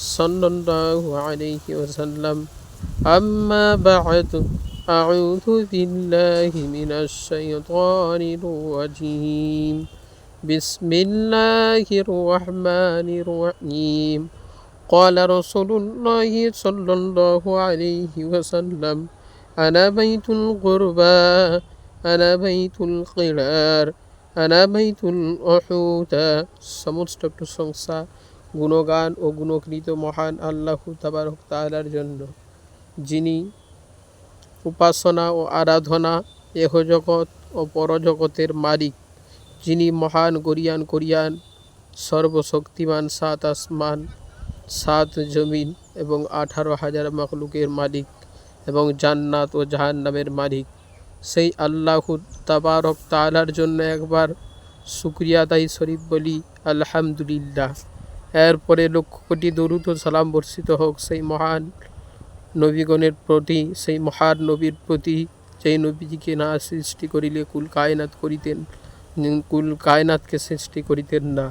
صلى الله عليه وسلم أما بعد أعوذ بالله من الشيطان الرجيم بسم الله الرحمن الرحيم قال رسول الله صلى الله عليه وسلم أنا بيت القربى أنا بيت القرار أنا بيت الأحوت সমস্ত প্রশংসা গুণগান ও গুণকৃত মহান আল্লাহ তাবারক তাআলার জন্য। যিনি উপাসনা ও আরাধনা এহ জগৎ ও পরজগতের মালিক, যিনি মহান গরিয়ান করিয়ান, সর্বশক্তিমান সাত আসমান, সাত জমিন এবং আঠারো হাজার মখলুকের মালিক এবং জান্নাত ও জাহান্নামের মালিক। সেই আল্লাহ তাবারক তালার জন্য একবার শুক্রিয়াদায়ী শরীফ বলি, আলহামদুলিল্লাহ। এরপরে লক্ষ কোটি দরুদ ও সালাম বর্ষিত হোক সেই মহান নবীগণের প্রতি, সেই মহান নবীর প্রতি, যেই নবীজিকে না সৃষ্টি করিলে কুল কায়নাত করিতেন কুল কায়নাতকে সৃষ্টি করিতেন না।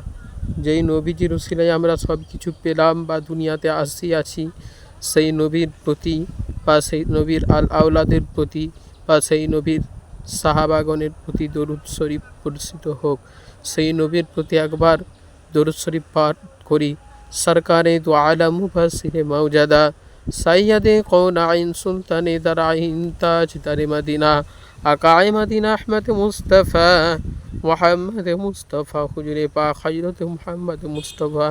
যেই নবীজির উসিলায় আমরা সব কিছু পেলাম বা দুনিয়াতে আসি, আছি, সেই নবীর প্রতি বা সেই নবীর আল আওলাদের প্রতি বা সেই নবীর সাহাবাগণের প্রতি দরুদ শরীফ বর্ষিত হোক, সেই নবীর প্রতি একবার দরুদ শরীফ পাঠ করি। সরকারে দু আলম মুফাসিরে মৌজাদা সৈয়দে কৌন আইন সুলতানে দার আইন তাজ দারে মদিনা। আকায় মদিনা আহমদ মুস্তফা। মোহাম্মদ মুস্তফা হুজুরে পা হজরত মোহাম্মদ মুস্তফা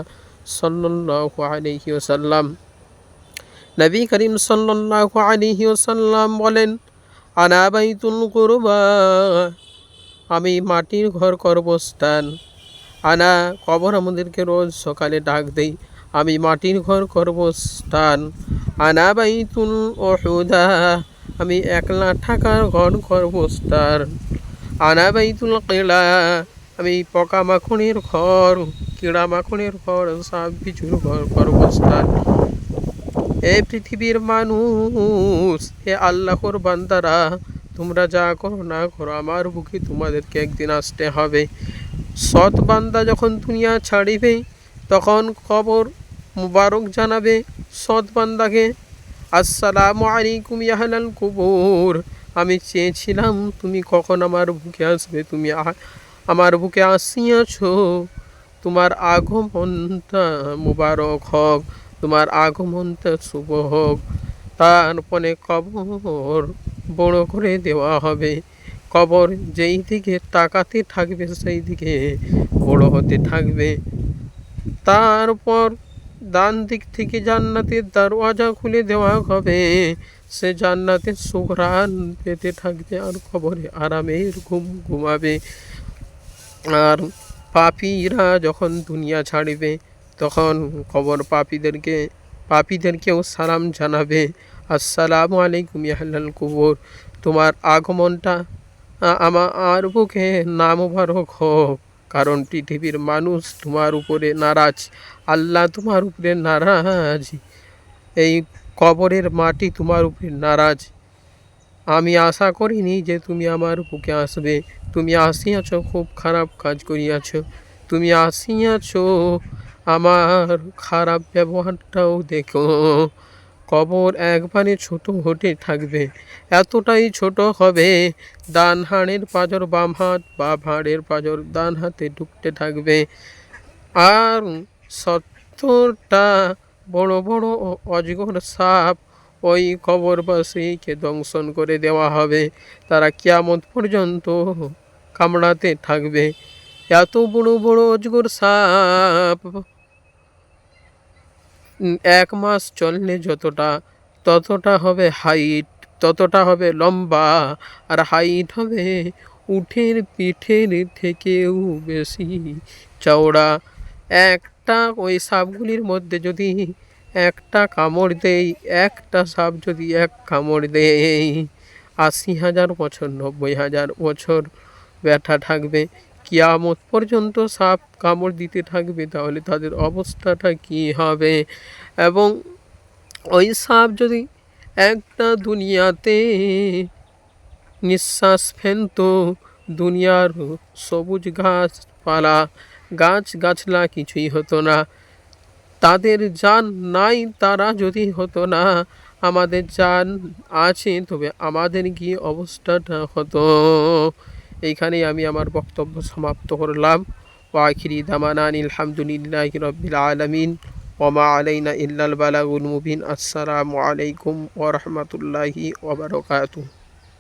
সাল্লাল্লাহু আলাইহি ওসাল্লাম নবী করিম সাল্লাল্লাহু আলাইহি ওসাল্লাম বলেন, আনা বাইতুল কুরবা। আমি মাটির ঘর কর্মস্থান আনা কবর আমাদেরকে রোজ সকালে ডাক দেই, আমি মাটির ঘর কর্মস্থান আনা বাইতুল ওহুদা আমি একলা ঠাকার ঘর কর্মস্থান আনা বাইতুল কেলা, আমি পকা মাখনের ঘর, কিড়া মাখনের ঘর, সাপ বিচুর ঘর কর্মস্থান এ পৃথিবীর মানুষ, হে আল্লাহর বান্দারা, তোমরা যা করো না করো, আমার বুকে তোমাদেরকে একদিন আসতে হবে। সৎ বান্দা যখন দুনিয়া ছাড়িবে, তখন খবর মুবারক জানাবে সৎ বান্দাকে আসসালামু আলাইকুম ইয়াহালাল কুবুর। আমি চেয়েছিলাম, তুমি কখন আমার বুকে আসবে? তুমি আমার বুকে আসিয়াছ। তোমার আগমনটা মুবারক হোক, তোমার আগমনটা শুভ হোক। তারপরে কবর বড় করে দেওয়া হবে। কবর যেই দিকে তাকাতে থাকবে, সেই দিকে বড় হতে থাকবে। তারপর ডান দিক থেকে জান্নাতের দরওয়াজা খুলে দেওয়া হবে। সে জান্নাতের সুঘ্রাণ পেতে থাকবে আর কবরে আরামের ঘুম ঘুমাবে। আর পাপিরা যখন দুনিয়া ছাড়বে, তখন কবর পাপীদেরকে, পাপীদেরকেও সালাম জানাবে। আসসালামু আলাইকুম ইয়াহাল কুবর। তোমার আগমনটা আমার বুকে নাম মুবারক হোক, কারণ পৃথিবীর মানুষ তোমার উপরে নারাজ, আল্লাহ তোমার উপরে নারাজ। এই কবরের মাটি তোমার উপরে নারাজ। আমি আশা করিনি যে তুমি আমার বুকে আসবে। তুমি আসিয়াছ, খুব খারাপ কাজ করিয়াছ। তুমি আসিয়াছ, আমার খারাপ ব্যবহারটাও দেখো। কবর একবারে ছোট হতে থাকবে। এতটাই ছোট হবে, ডান হাড়ের পাজর বাম হাত বা হাড়ের পাজর ডান হাতে ঢুকতে থাকবে। আর সত্তরটা বড় বড় অজগর সাপ ওই কবরবাসীকে দংশন করে দেওয়া হবে। তারা কিয়ামত পর্যন্ত কামড়াতে থাকবে। এত বড় বড় অজগর সাপ এক মাস চললে যতটা, ততটা হবে হাইট ততটা হবে লম্বা, আর হাইট হবে উঠের পিঠের থেকেও বেশি। চওড়া, একটা ওই সাপগুলির মধ্যে যদি একটা কামড় দেই, একটা সাপ যদি এক কামড় দেয় আশি হাজার বছর, নব্বই হাজার বছর ব্যথা থাকবে। কিয়ামত পর্যন্ত সাপ কামড় দিতে থাকবে, তাহলে তাদের অবস্থাটা কি হবে? এবং ওই সাপ যদি একটা দুনিয়াতে নিঃশ্বাস ফেলতো, দুনিয়ার সবুজ গাছপালা গাছ গাছলা কিছুই হতো না। তাদের যান নাই, তারা যদি হতো না, আমাদের জান আছে, তবে আমাদের কি অবস্থাটা হতো। এইখানেই আমি আমার বক্তব্য সমাপ্ত করলাম। ওয়াখিরি দামানান আলহামদুলিল্লাহ রবিল আলমিন। ওমা আলাইনা ইল্লাল বালাগুল মুবিন। আসসালামু আলাইকুম ওরহমতুল্লাহি ওবরকাতুহ